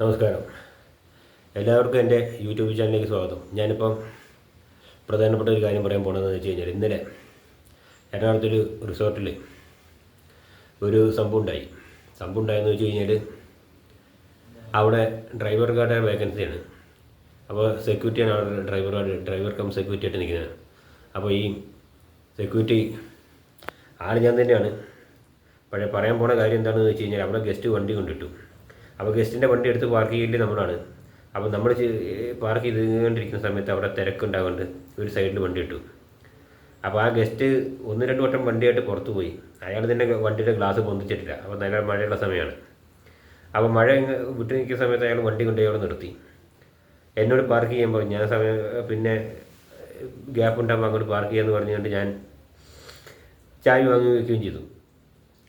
നമസ്കാരം. എല്ലാവർക്കും എന്റെ യൂട്യൂബ് ചാനലിലേക്ക് സ്വാഗതം. ഞാനിപ്പം പ്രധാനപ്പെട്ട ഒരു കാര്യം പറയാൻ പോണതെന്ന് വെച്ച് കഴിഞ്ഞാൽ ഇന്നലെ എറണാകുളത്തൊരു റിസോർട്ടിൽ ഒരു സംഭവം ഉണ്ടായി. സംഭവം ഉണ്ടായെന്ന് വെച്ച് കഴിഞ്ഞാൽ അവിടെ ഡ്രൈവർ കാർഡ് വേക്കൻസിയാണ് അപ്പോൾ സെക്യൂരിറ്റിയാണ് അവിടെ driver card driver cum security ആയിട്ട് നിൽക്കുന്നത്. അപ്പോൾ ഈ സെക്യൂരിറ്റി ആൾ ഞാൻ തന്നെയാണ്. പക്ഷേ പറയാൻ പോണ കാര്യം എന്താണെന്ന് വെച്ച് കഴിഞ്ഞാൽ അവിടെ ഗസ്റ്റ് വണ്ടി കൊണ്ടിട്ടു. അപ്പോൾ ഗസ്റ്റിന്റെ വണ്ടി എടുത്ത് പാർക്ക് ചെയ്യേണ്ടി നമ്മളാണ്. അപ്പോൾ നമ്മൾ പാർക്ക് ചെയ്തുകൊണ്ടിരിക്കുന്ന സമയത്ത് അവിടെ തിരക്കുണ്ടാകുന്നുണ്ട് ഒരു സൈഡിൽ വണ്ടി ഇട്ടു. അപ്പോൾ ആ ഗസ്റ്റ് ഒന്ന് രണ്ട് വട്ടം വണ്ടിയായിട്ട് പുറത്തു പോയി. അയാൾ തന്നെ വണ്ടിയുടെ ഗ്ലാസ് പൊന്തിച്ചിട്ടില്ല. അപ്പോൾ നല്ല മഴയുള്ള സമയമാണ് അപ്പോൾ മഴ വിട്ടു നിൽക്കുന്ന സമയത്ത് അയാൾ വണ്ടി കൊണ്ടുപോയി അവിടെ നിർത്തി. എന്നോട് പാർക്ക് ചെയ്യുമ്പോൾ ഞാൻ സമയം പിന്നെ ഗ്യാപ്പ് ഉണ്ടാകുമ്പോൾ അങ്ങോട്ട് പാർക്ക് ചെയ്യാമെന്ന് പറഞ്ഞുകൊണ്ട് ഞാൻ ചായ വാങ്ങി വയ്ക്കുകയും ചെയ്തു.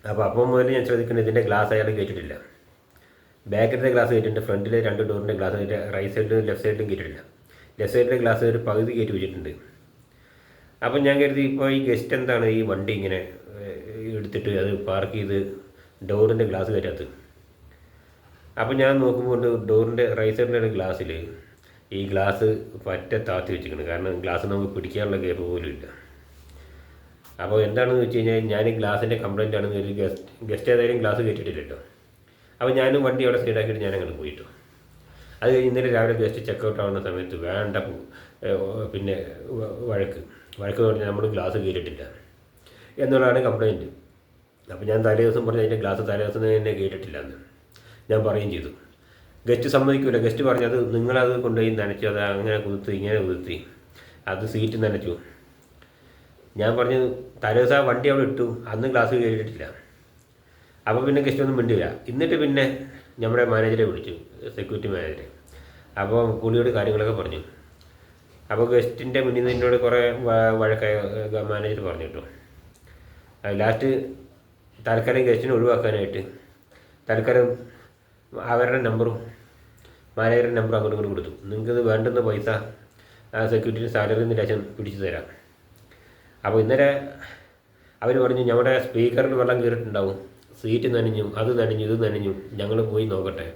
അപ്പോൾ അപ്പം മുതൽ ഞാൻ ശ്രദ്ധിക്കുന്നത് ഇതിന്റെ ഗ്ലാസ് അയാൾ കയറ്റിട്ടില്ല ബാക്കിലത്തെ ഗ്ലാസ് കയറ്റിട്ടുണ്ട് ഫ്രണ്ടിൽ രണ്ട് ഡോറിന്റെ ഗ്ലാസ് കയറ്റി റൈറ്റ് സൈഡിലും ലെഫ്റ്റ് സൈഡിലും കയറ്റിട്ടില്ല ലെഫ്റ്റ് സൈഡിലെ ഗ്ലാസ് ഒരു പകുതി കയറ്റി വെച്ചിട്ടുണ്ട്. അപ്പം ഞാൻ കരുതി ഇപ്പോൾ ഈ ഗസ്റ്റ് എന്താണ് ഈ വണ്ടി ഇങ്ങനെ എടുത്തിട്ട് അത് പാർക്ക് ചെയ്ത് ഡോറിന്റെ ഗ്ലാസ് കയറ്റാത്തത്? അപ്പം ഞാൻ നോക്കുമ്പോൾ ഡോറിന്റെ റൈറ്റ് സൈഡിലെ ഗ്ലാസ്സിൽ ഈ ഗ്ലാസ് പറ്റ താത്തി വെച്ചിരിക്കുന്നത് കാരണം ഗ്ലാസ് നമുക്ക് പിടിക്കാനുള്ള കേപ്പ് പോലും ഇല്ല. അപ്പോൾ എന്താണെന്ന് വെച്ച് കഴിഞ്ഞാൽ ഞാൻ ഈ ഗ്ലാസിന്റെ കംപ്ലൈന്റ് ആണെന്ന് ഒരു ഗസ്റ്റ് ഗസ്റ്റ് ഏതായാലും ഗ്ലാസ് കയറ്റിയിട്ടില്ലല്ലോ. അപ്പോൾ ഞാനും വണ്ടി അവിടെ സൈഡാക്കിയിട്ട് ഞാൻ അങ്ങോട്ട് പോയിട്ടു. അത് കഴിഞ്ഞ് ഇന്നലെ രാവിലെ ഗസ്റ്റ് ചെക്കൗട്ട് ആവുന്ന സമയത്ത് വേണ്ട പിന്നെ വഴക്ക്. വഴക്ക് എന്ന് പറഞ്ഞാൽ നമ്മൾ ഗ്ലാസ് കയറ്റിട്ടില്ല എന്നുള്ളതാണ് കംപ്ലൈന്റ് അപ്പോൾ ഞാൻ തലേ ദിവസം പറഞ്ഞു അതിന്റെ ഗ്ലാസ് തലേ ദിവസം തന്നെ കേട്ടിട്ടില്ല എന്ന് ഞാൻ പറയുകയും ചെയ്തു. ഗസ്റ്റ് സമ്മതിക്കില്ല ഗസ്റ്റ് പറഞ്ഞത് നിങ്ങളത് കൊണ്ടുപോയി നനച്ചു അത് അങ്ങനെ കുതിർത്തി ഇങ്ങനെ കുതിർത്തി. അത് സീറ്റ് നനച്ചു. ഞാൻ പറഞ്ഞു തലേ ദിവസം വണ്ടി അവിടെ ഇട്ടു. അന്ന് ഗ്ലാസ് കയറിയിട്ടില്ല അപ്പോൾ പിന്നെ ഒന്നും മിണ്ടില്ല. എന്നിട്ട് പിന്നെ നമ്മുടെ മാനേജറെ വിളിച്ചു സെക്യൂരിറ്റി മാനേജറെ അപ്പോൾ പുള്ളിയോട് കാര്യങ്ങളൊക്കെ പറഞ്ഞു. അപ്പോൾ ഗസ്റ്റിന്റെ മുന്നിൽ നിന്ന് എന്നോട് കുറേ വഴക്കായ മാനേജർ പറഞ്ഞു കേട്ടോ. ലാസ്റ്റ് തൽക്കാലം ഗസ്റ്റിനെ ഒഴിവാക്കാനായിട്ട് തൽക്കാലം അവരുടെ നമ്പറും മാനേജറുടെ നമ്പർ അങ്ങോട്ടും ഇങ്ങോട്ട് കൊടുത്തു. നിങ്ങൾക്കിത് വേണ്ടുന്ന പൈസ സെക്യൂരിറ്റി സാലറി നിന്ന് ലക്ഷം പിടിച്ചു തരാം. അപ്പോൾ ഇന്നലെ അവർ പറഞ്ഞു ഞങ്ങളുടെ സ്പീക്കറിൽ വെള്ളം കയറിയിട്ടുണ്ടാവും സീറ്റ് നനഞ്ഞു അത് നനഞ്ഞു ഇത് നനഞ്ഞു ഞങ്ങൾ പോയി നോക്കട്ടെ.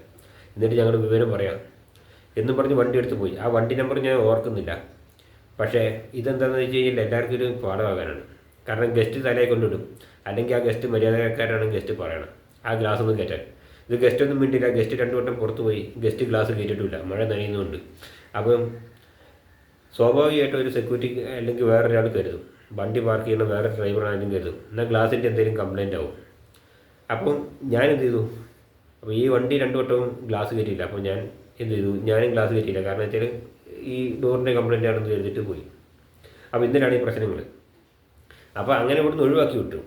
എന്നിട്ട് ഞങ്ങൾ വിവരം പറയാം. എന്നും പറഞ്ഞ് വണ്ടി എടുത്ത് പോയി. ആ വണ്ടി നമ്പർ ഞാൻ ഓർക്കുന്നില്ല. പക്ഷേ ഇതെന്താണെന്ന് വെച്ച് കഴിഞ്ഞാൽ എല്ലാവർക്കും ഒരു പാഠമാകാനാണ്. കാരണം ഗസ്റ്റ് തലയെ കൊണ്ടിടും. അല്ലെങ്കിൽ ആ ഗസ്റ്റ് മര്യാദക്കാരാണ് ഗസ്റ്റ് പറയണം. ആ ഗ്ലാസ് ഒന്നും കയറ്റാൻ. ഇത് ഗസ്റ്റ് ഒന്നും മിണ്ടില്ല. ഗസ്റ്റ് രണ്ടു വട്ടം പുറത്ത് പോയി. ഗസ്റ്റ് ഗ്ലാസ് കയറ്റിട്ടില്ല മഴ നനയുന്നുണ്ട് അപ്പം സ്വാഭാവികമായിട്ടും ഒരു സെക്യൂരിറ്റി അല്ലെങ്കിൽ വേറൊരാൾ കരുതും. വണ്ടി പാർക്ക് ചെയ്യുന്ന വേറെ ഡ്രൈവറാണെങ്കിലും കരുതും. എന്നാൽ ഗ്ലാസിന്റെ എന്തെങ്കിലും കംപ്ലൈന്റ് ആവും. അപ്പം ഞാൻ എന്ത് ചെയ്തു? അപ്പോൾ ഈ വണ്ടി രണ്ടു വട്ടവും ഗ്ലാസ് കയറ്റിയില്ല. അപ്പോൾ ഞാൻ എന്ത് ചെയ്തു? ഞാനും ഗ്ലാസ് കയറ്റിയില്ല. കാരണം വെച്ചാൽ ഈ ഡോറിന്റെ കംപ്ലൈന്റ് ആണെന്ന് കരുതിയിട്ട് പോയി. അപ്പോൾ ഇന്നലാണ് ഈ പ്രശ്നങ്ങൾ. അപ്പോൾ അങ്ങനെ ഇവിടുന്ന് ഒഴിവാക്കി വിട്ടു.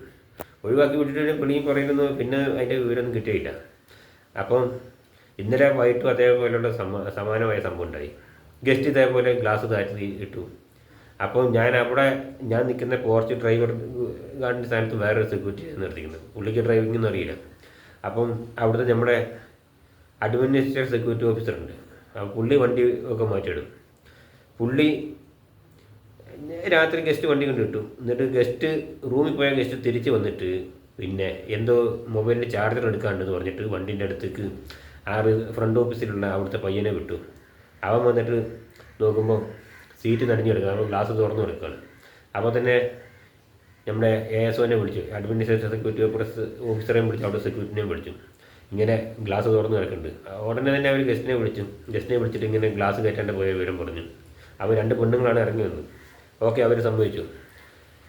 ഒഴിവാക്കി വിട്ടിട്ട് പിന്നെ പറയുന്നത് പിന്നെ അതിന്റെ വിവരമൊന്നും കിട്ടിയില്ല. അപ്പം ഇന്നലെ വൈകിട്ടും അതേപോലെയുള്ള സമാ സമാനമായ സംഭവം ഉണ്ടായി. ഗസ്റ്റ് ഇതേപോലെ ഗ്ലാസ് താഴ്ത്തി ഇട്ടു. അപ്പോൾ ഞാൻ അവിടെ ഞാൻ നിൽക്കുന്ന പോർച്ച് ഡ്രൈവർ ഗാർഡിന്റെ സ്ഥാനത്ത് വേറൊരു സെക്യൂരിറ്റി നിർത്തിക്കുന്നത് പുള്ളിക്ക് ഡ്രൈവിംഗ് ഒന്നും അറിയില്ല. അപ്പം അവിടുത്തെ നമ്മുടെ അഡ്മിനിസ്ട്രേറ്റീവ് സെക്യൂരിറ്റി ഓഫീസർ ഉണ്ട്. അപ്പോൾ പുള്ളി വണ്ടി ഒക്കെ മാറ്റിയിടും. പുള്ളി രാത്രി ഗസ്റ്റ് വണ്ടി കൊണ്ട് കിട്ടും എന്നിട്ട് ഗസ്റ്റ് റൂമിൽ പോയ ഗസ്റ്റ് തിരിച്ച് വന്നിട്ട് പിന്നെ എന്തോ മൊബൈലിന്റെ ചാർജർ എടുക്കാണ്ടെന്ന് പറഞ്ഞിട്ട് വണ്ടീന്റെ അടുത്തേക്ക് ആറ് ഫ്രണ്ട് ഓഫീസിലുള്ള അവിടുത്തെ പയ്യനെ വിട്ടു. അവൻ വന്നിട്ട് നോക്കുമ്പോൾ സീറ്റ് നനഞ്ഞു കിടക്കുക അപ്പോൾ ഗ്ലാസ് തുറന്നു കൊടുക്കുകയാണ് അപ്പോൾ തന്നെ നമ്മുടെ എ എസ് ഒനെ വിളിച്ചു അഡ്മിനിസ്ട്രേഷൻ സെക്യൂരിറ്റി ഓഫീസറെയും വിളിച്ചു അവിടെ സെക്യൂരിറ്റിനെയും വിളിച്ചു. ഇങ്ങനെ ഗ്ലാസ് തുറന്നു കിടക്കുന്നുണ്ട്. ഉടനെ തന്നെ അവർ ഗസ്റ്റിനെ വിളിച്ചു. ഗസ്റ്റിനെ വിളിച്ചിട്ട് ഇങ്ങനെ ഗ്ലാസ് കയറ്റാണ്ട് പോയ വിവരം പറഞ്ഞു. അവർ രണ്ട് പെണ്ണുങ്ങളാണ് ഇറങ്ങി വന്നത്. ഓക്കെ അവർ സംഭവിച്ചു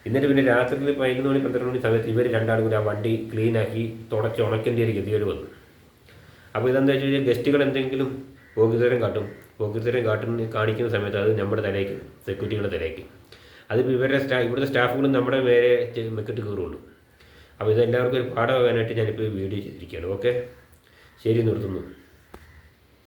എന്നിട്ട് പിന്നെ രാത്രി പതിനൊന്ന് മണി പന്ത്രണ്ട് മണി സമയത്ത് ഇവർ രണ്ടാളും കൂടി ആ വണ്ടി ക്ലീനാക്കി തുടച്ച് ഉണക്കേണ്ടി ഒരു ഗതികേട് വന്നു. അപ്പോൾ ഇതെന്താ വെച്ച് കഴിഞ്ഞാൽ ഗസ്റ്റുകൾ എന്തെങ്കിലും ഓഫീസറും കാട്ടും. പോക്കിത്തരം കാട്ടുന്ന കാണിക്കുന്ന സമയത്ത് അത് നമ്മുടെ തലയ്ക്ക് സെക്യൂരിറ്റികളുടെ തലയ്ക്ക്. അതിപ്പോൾ ഇവരുടെ സ്റ്റാ ഇവിടുത്തെ സ്റ്റാഫുകളും നമ്മുടെ ചെ- മെക്കിട്ട് കയറുള്ളൂ അപ്പോൾ ഇതെല്ലാവർക്കും ഒരു പാഠമാകാനായിട്ട് ഞാനിപ്പോൾ വീഡിയോ ചെയ്തിരിക്കുകയാണ്. ഓക്കെ ശരി നിർത്തുന്നു.